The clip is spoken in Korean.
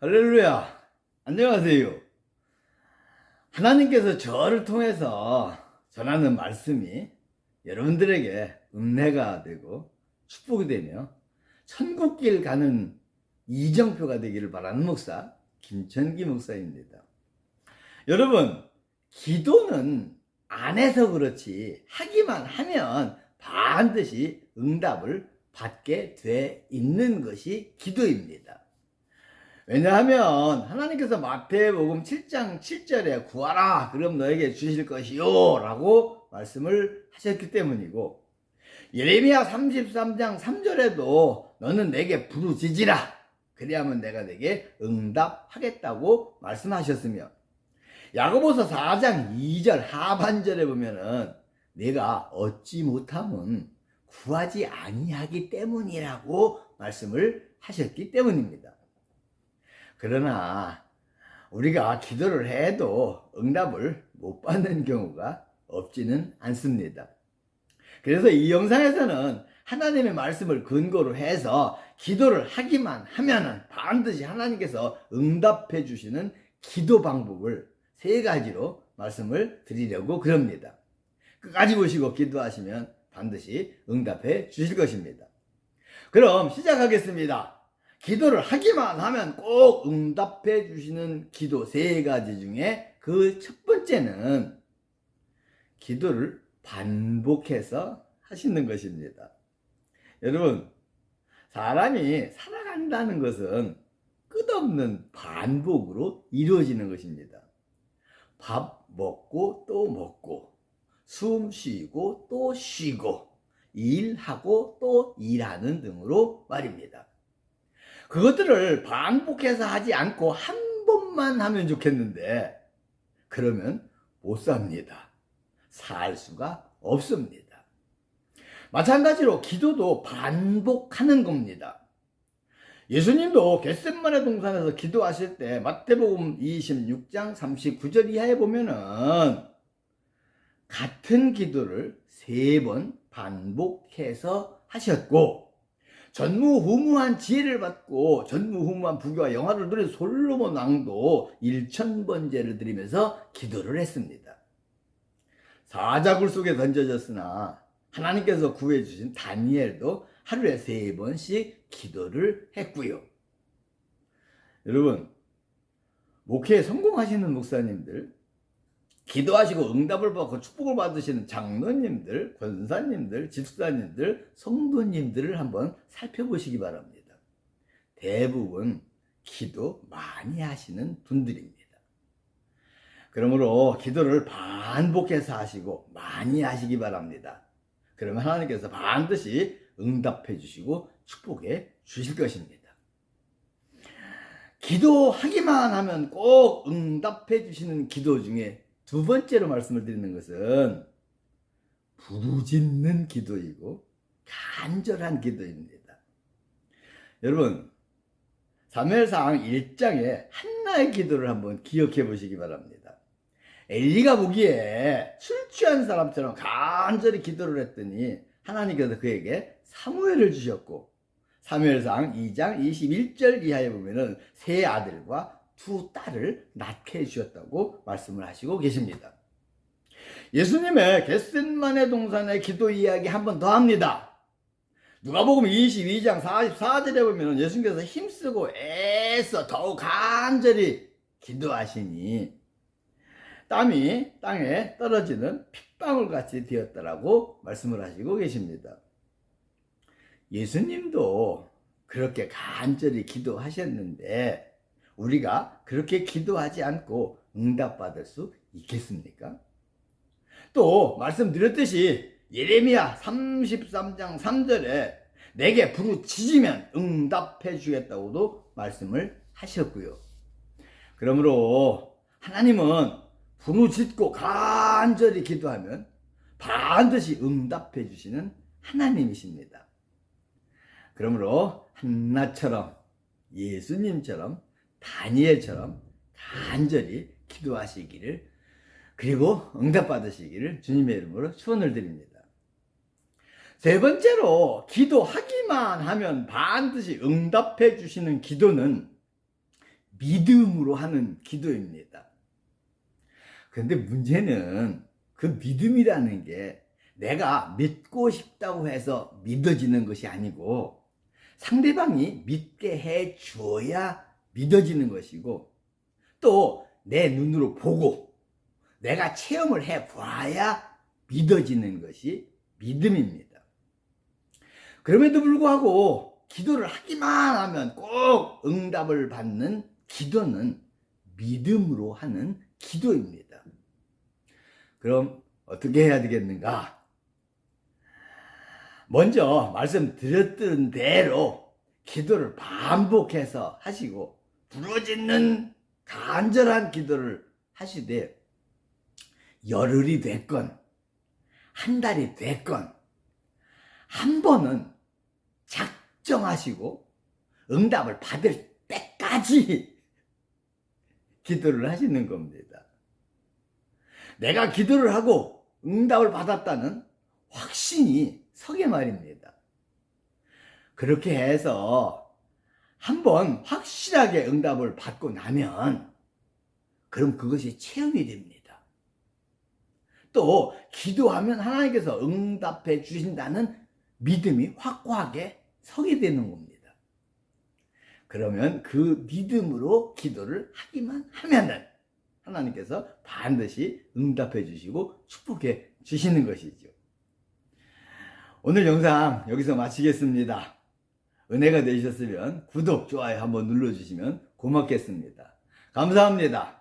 할렐루야. 안녕하세요. 하나님께서 저를 통해서 전하는 말씀이 여러분들에게 은혜가 되고 축복이 되며 천국길 가는 이정표가 되기를 바라는 목사 김천기 목사입니다. 여러분, 기도는 안 해서 그렇지 하기만 하면 반드시 응답을 받게 돼 있는 것이 기도입니다. 왜냐하면 하나님께서 마태복음 7장 7절에 구하라 그럼 너에게 주실 것이요 라고 말씀을 하셨기 때문이고 예레미야 33장 3절에도 너는 내게 부르짖으라 그리하면 내가 내게 응답하겠다고 말씀하셨으며 야고보서 4장 2절 하반절에 보면은 내가 얻지 못함은 구하지 아니하기 때문이라고 말씀을 하셨기 때문입니다. 그러나 우리가 기도를 해도 응답을 못 받는 경우가 없지는 않습니다. 그래서 이 영상에서는 하나님의 말씀을 근거로 해서 기도를 하기만 하면은 반드시 하나님께서 응답해 주시는 기도 방법을 세 가지로 말씀을 드리려고 그럽니다. 끝까지 보시고 기도하시면 반드시 응답해 주실 것입니다. 그럼 시작하겠습니다. 기도를 하기만 하면 꼭 응답해 주시는 기도 세 가지 중에 그 첫 번째는 기도를 반복해서 하시는 것입니다. 여러분, 사람이 살아간다는 것은 끝없는 반복으로 이루어지는 것입니다. 밥 먹고 또 먹고, 숨 쉬고 또 쉬고, 일하고 또 일하는 등으로 말입니다. 그것들을 반복해서 하지 않고 한 번만 하면 좋겠는데, 그러면 못 삽니다. 살 수가 없습니다. 마찬가지로 기도도 반복하는 겁니다. 예수님도 겟셋만의 동산에서 기도하실 때 마태복음 26장 39절 이하에 보면은 같은 기도를 세 번 반복해서 하셨고 전무후무한 지혜를 받고 전무후무한 부귀와 영화를 누린 솔로몬 왕도 일천번제를 드리면서 기도를 했습니다. 사자굴 속에 던져졌으나 하나님께서 구해주신 다니엘도 하루에 세 번씩 기도를 했고요. 여러분, 목회에 성공하시는 목사님들, 기도하시고 응답을 받고 축복을 받으시는 장로님들, 권사님들, 집사님들, 성도님들을 한번 살펴보시기 바랍니다. 대부분 기도 많이 하시는 분들입니다. 그러므로 기도를 반복해서 하시고 많이 하시기 바랍니다. 그러면 하나님께서 반드시 응답해 주시고 축복해 주실 것입니다. 기도하기만 하면 꼭 응답해 주시는 기도 중에 두 번째로 말씀을 드리는 것은 부르짖는 기도이고 간절한 기도입니다. 여러분, 사무엘상 1장에 한나의 기도를 한번 기억해 보시기 바랍니다. 엘리가 보기에 술 취한 사람처럼 간절히 기도를 했더니 하나님께서 그에게 사무엘을 주셨고 사무엘상 2장 21절 이하에 보면은 세 아들과 두 딸을 낳게 해주셨다고 말씀을 하시고 계십니다. 예수님의 겟셋만의 동산의 기도 이야기 한 번 더 합니다. 누가복음 22장 44절에 보면 예수님께서 힘쓰고 애써 더욱 간절히 기도하시니 땀이 땅에 떨어지는 핏방울 같이 되었다라고 말씀을 하시고 계십니다. 예수님도 그렇게 간절히 기도하셨는데 우리가 그렇게 기도하지 않고 응답받을 수 있겠습니까? 또 말씀드렸듯이 예레미야 33장 3절에 내게 부르짖으면 응답해 주겠다고도 말씀을 하셨고요. 그러므로 하나님은 부르짖고 간절히 기도하면 반드시 응답해 주시는 하나님이십니다. 그러므로 한나처럼 예수님처럼 다니엘처럼 간절히 기도하시기를 그리고 응답받으시기를 주님의 이름으로 축원을 드립니다. 세 번째로 기도하기만 하면 반드시 응답해 주시는 기도는 믿음으로 하는 기도입니다. 그런데 문제는 그 믿음이라는 게 내가 믿고 싶다고 해서 믿어지는 것이 아니고 상대방이 믿게 해 주어야 믿어지는 것이고 또 내 눈으로 보고 내가 체험을 해 봐야 믿어지는 것이 믿음입니다. 그럼에도 불구하고 기도를 하기만 하면 꼭 응답을 받는 기도는 믿음으로 하는 기도입니다. 그럼 어떻게 해야 되겠는가? 먼저 말씀드렸던 대로 기도를 반복해서 하시고 부러지는 간절한 기도를 하시되 열흘이 됐건 한 달이 됐건 한 번은 작정하시고 응답을 받을 때까지 기도를 하시는 겁니다. 내가 기도를 하고 응답을 받았다는 확신이 서게 말입니다. 그렇게 해서 한번 확실하게 응답을 받고 나면 그럼 그것이 체험이 됩니다. 또 기도하면 하나님께서 응답해 주신다는 믿음이 확고하게 서게 되는 겁니다. 그러면 그 믿음으로 기도를 하기만 하면은 하나님께서 반드시 응답해 주시고 축복해 주시는 것이죠. 오늘 영상 여기서 마치겠습니다. 은혜가 되셨으면 구독, 좋아요 한번 눌러주시면 고맙겠습니다. 감사합니다.